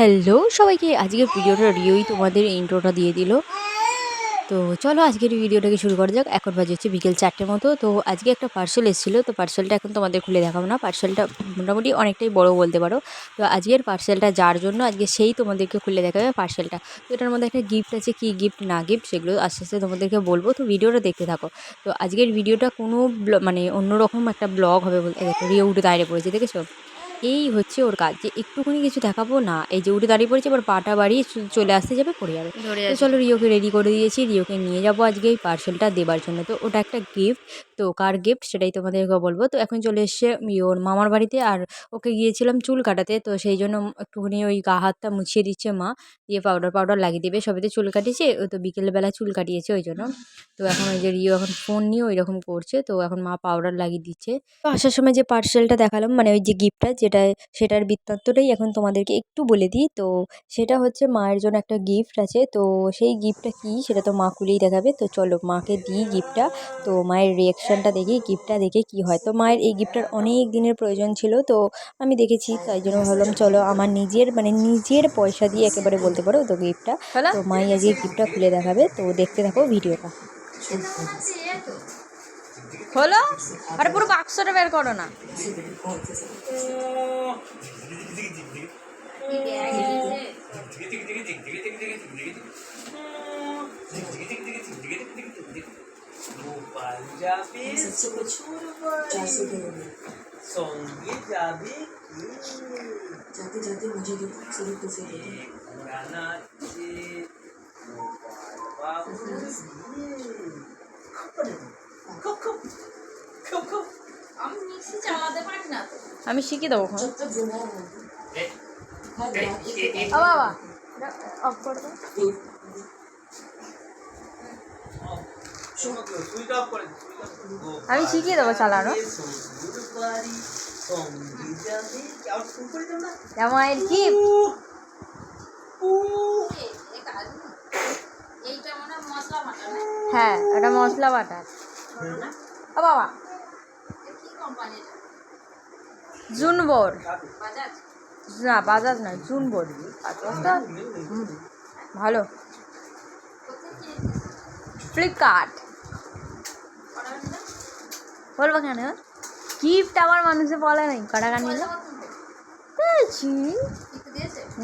Hello, সবাইকে আজকের ভিডিওটা রিওই তোমাদের ইন্ট্রোটা দিয়ে দিল। তো চলো আজকের ভিডিওটাকে শুরু করা যাক। এখন বাজে হচ্ছে বিকেল চারটে মতো। তো আজকে একটা পার্সেল এসেছিল। তো পার্সেলটা এখন তোমাদের খুলে দেখাবো না। পার্সেলটা মোটামুটি অনেকটাই বড় বলতে পারো। তো আজকের পার্সেলটা যার জন্য আজকে সেই তোমাদেরকে খুলে দেখাবে পার্সেলটা তো এটার মধ্যে একটা গিফট আছে, কি গিফট না গিফট সেগুলো আস্তে আস্তে তোমাদেরকে বলব। তো ভিডিওটা দেখতে থাকো। তো আজকের ভিডিওটা কোনো মানে অন্যরকম একটা ব্লগ হবে বলতে রিও উঠে দাঁড়িয়ে পড়েছে, দেখেছ? এই হচ্ছে ওর কাজ। যে একটুখানি কিছু দেখাবো না এই যে উঠে দাঁড়িয়ে পড়েছে এবার পাটা বাড়িয়ে চলে আসতে যাবে পড়ে যাবে। চলো রিওকে রেডি করে দিয়েছি রিওকে নিয়ে যাব আজকে এই পার্সেলটা দেবার জন্য। তো ওটা একটা গিফট তো কার গিফট সেটাই তোমাদেরকে বলব। তো এখন চলে এসছে ওর মামার বাড়িতে আর ওকে গিয়েছিলাম চুল কাটাতে। তো সেই জন্য একটুখানি ওই গা হাতটা মুছিয়ে দিচ্ছে মা। দিয়ে পাউডার পাউডার লাগিয়ে দেবে। সবেতে চুল কাটিয়েছে। ও তো বিকেলবেলা চুল কাটিয়েছে ওই জন্য। তো এখন ওই যে রিও এখন ফোন নিয়ে ওই রকম করছে। তো এখন মা পাউডার লাগিয়ে দিচ্ছে। তো আসার সময় যে পার্সেলটা দেখালাম মানে ওই যে গিফটটা যেটা, সেটার বৃত্তান্তটাই এখন তোমাদেরকে একটু বলে দিই। তো সেটা হচ্ছে মায়ের জন্য একটা গিফট আছে। তো সেই গিফটটা কী সেটা তো মা খুলেই দেখাবে। তো চলো মাকে দিই গিফটটা তো মায়ের রিয়াকশানটা দেখি গিফটটা দেখে কি হয় তো মায়ের এই গিফটটার অনেক দিনের প্রয়োজন ছিল তো আমি দেখেছি তাই জন্য ভাবলাম চলো আমার নিজের মানে নিজের পয়সা দিয়ে একেবারে বলতে পারো তো গিফটটা তো মাই আজকে গিফটটা খুলে দেখাবে তো দেখতে থাকো ভিডিওটা হলো আরে পুরো বাক্সটা বের করো না গোপাল যাবে সঙ্গে যাবে जाते जाते मुझे भी सिर्फ किसी को কে ঘোড়া নাচছে গোপাল বাবু খুব খুব খুব খুব আমি মিক্সি চালাতে পারি না তো আমি শিখিয়ে দেবো এখন जब तक जो है वो हर बात एक ও বাবা অফ করে দাও এ- এ কাজ না। এইটা মনে হয়, এটা মশলা বাটার। ও বাবা। কি জুনবোর। না, বাজাজ নয়, জুনবোর। ভালো। ফ্লিপকার্ট। বলব কেন গিফট আবার মানুষে বলে নাই কটা গান নিল? পেয়েছি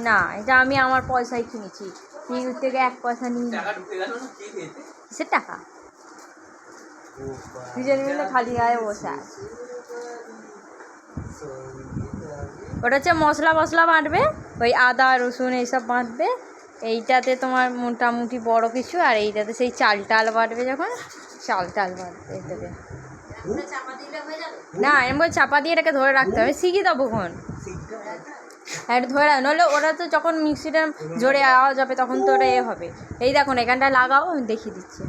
না এটা আমি আমার পয়সায় কিনেছি। ফিউর থেকে এক পয়সা নিই। টাকা ঢুকে গেল না? কে দিয়েছে কিসের টাকা? দুজনে মিলে খালি গায়ে বসে আছে। ওটা হচ্ছে মশলা মশলা বাটবে ওই আদা রসুন এইসব বাটবে। এইটাতে তোমার মোটামুটি বড় কিছু আর এইটাতে সেই চাল টাল বাটবে যখন। চাল টাল বাটবে এইটাতে। না আমি বলছি চাপা দিয়ে এটাকে ধরে রাখতে হবে। শিখি দেবো খন হ্যাঁ এটা ধরে রাখ নইলে ওরা তো যখন মিক্সিটা জোরে আওয়াজ হবে তখন তো ওটা এ হবে। এই দেখুন এখানটা লাগাও আমি দেখিয়ে দিচ্ছি।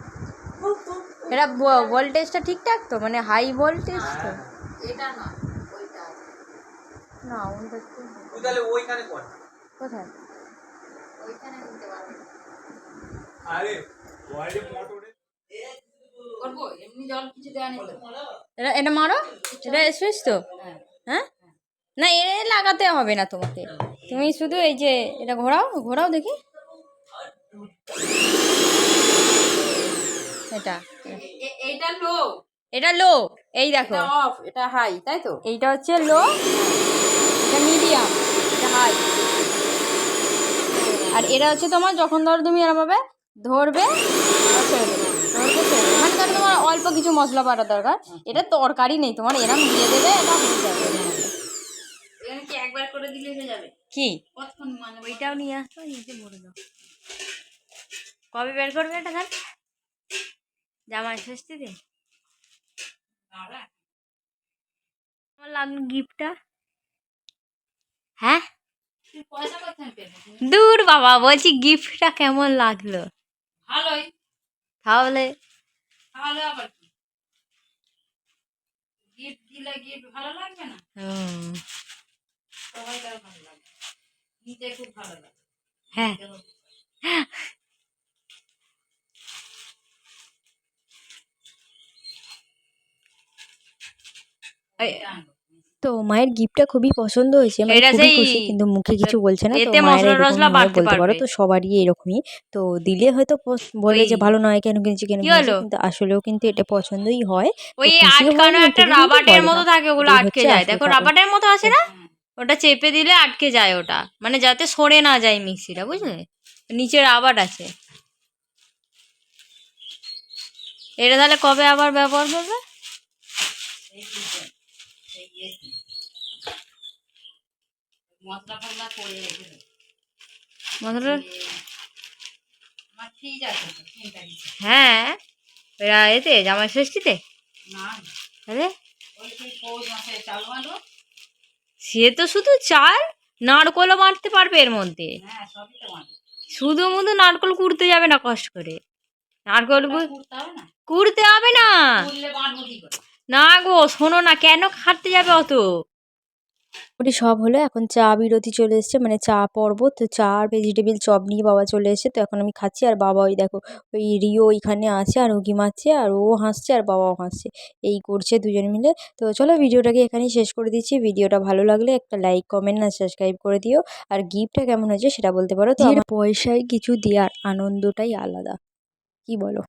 এটা ভোল্টেজটা ঠিকঠাক তো? মানে হাই ভোল্টেজ তো? এটা নয় না ওটা তাহলে ওইখানে কর। কোথায়? ওইখানে নিতে পারবে। আরে ওয়াইডে মোটরে করব এমনি জল কিছু দেওয়া নেই তো? এটা এটা মারো? এটা সুইচ তো? হ্যাঁ? না এ লাগাতে হবে না তোমাকে। তুমি শুধু এই যে এটা ঘোরাও ঘোরাও দেখি। এটা। এ- এ- লো। এটা লো। এই দেখো। এটা হাই তাই তো? এইটা হচ্ছে লো। এটা মিডিয়াম এটা হাই আর এটা হচ্ছে তোমার যখন ধরো তুমি এরমভাবে ধরবে ধরবে। মানে ধরো তোমার অল্প কিছু মশলা বাটা দরকার। এটা তরকারি নেই তোমার এরম দিয়ে দেবে এটা হয়ে যাবে। এখানে কি একবার করে দিলে হয়ে যাবে? কি? কতক্ষণ মানে ওইটাও নিয়ে আসতো নিচে ভরে দাও কবে বের করবে এটা তাহলে? জামাই ষষ্ঠীতে আমার লাগল গিফটটা। হ্যাঁ? তুই পয়সা কোথায় পেলি? দূর বাবা বলছি গিফটটা কেমন লাগল? ভালোই। তাহলে তাহলে আবার কি? গিফট দিলে গিফট ভালো লাগবে না? সবাই ভালো লাগে। নিতে খুব ভালো লাগে। হ্যাঁ এই, এটা আনব। তো মায়ের গিফটটা খুবই পছন্দ হয়েছে মানে খুবই খুশি কিন্তু মুখে কিছু বলছে না তো মায়ের হয় বলতে পারো তো সবারই এরকমই তো দিলে হয়তো বলবে যে ভালো নয় কেন কিনছি কেন কিন্তু আসলেও কিন্তু এটা পছন্দই হয় ওই আটকানো একটা রাবারের মতো থাকে ওগুলো আটকে যায় দেখো। রাবারের মতো আছে না? ওটা চেপে দিলে আটকে যায় ওটা মানে যাতে সরে না যায় মিক্সিটা বুঝলে? নিচে রাবার আছে। এটা তাহলে কবে আবার ব্যবহার করবে? মশলা ফসলা করে রেখে দেবো মশলা আমার ফ্রিজ আছে তো চিন্তা কিছু হ্যাঁ এরা এতে জামাই ষষ্ঠীতে? না তাহলে ওই সেই পৌষ মাসে চাল বাঁধো। সে তো শুধু চাল নারকলও বাঁটতে পারবে এর মধ্যে। হ্যাঁ শুধু মুধু নারকল কুড়তে যাবে না কষ্ট করে। নারকল কুড়তে হবে না? না গো শোনো না কেন খাটতে যাবে অত? মোটামুটি সব হলো এখন চা বিরতি চলে এসছে মানে চা পর্ব তো চা আর ভেজিটেবিল চপ নিয়ে বাবা চলে এসেছে তো এখন আমি খাচ্ছি আর বাবা ওই দেখো ওই রিও ওইখানে আছে আর উকি মারছে আর ও হাসছে আর বাবাও হাসছে এই করছে দুজন মিলে তো চলো ভিডিওটাকে এখানেই শেষ করে দিচ্ছি ভিডিওটা ভালো লাগলে একটা লাইক কমেন্ট আর সাবস্ক্রাইব করে দিও আর গিফটটা কেমন হয়েছে সেটা বলতে পারো তো আমার পয়সায় কিছু দেওয়ার আনন্দটাই আলাদা কি বলো?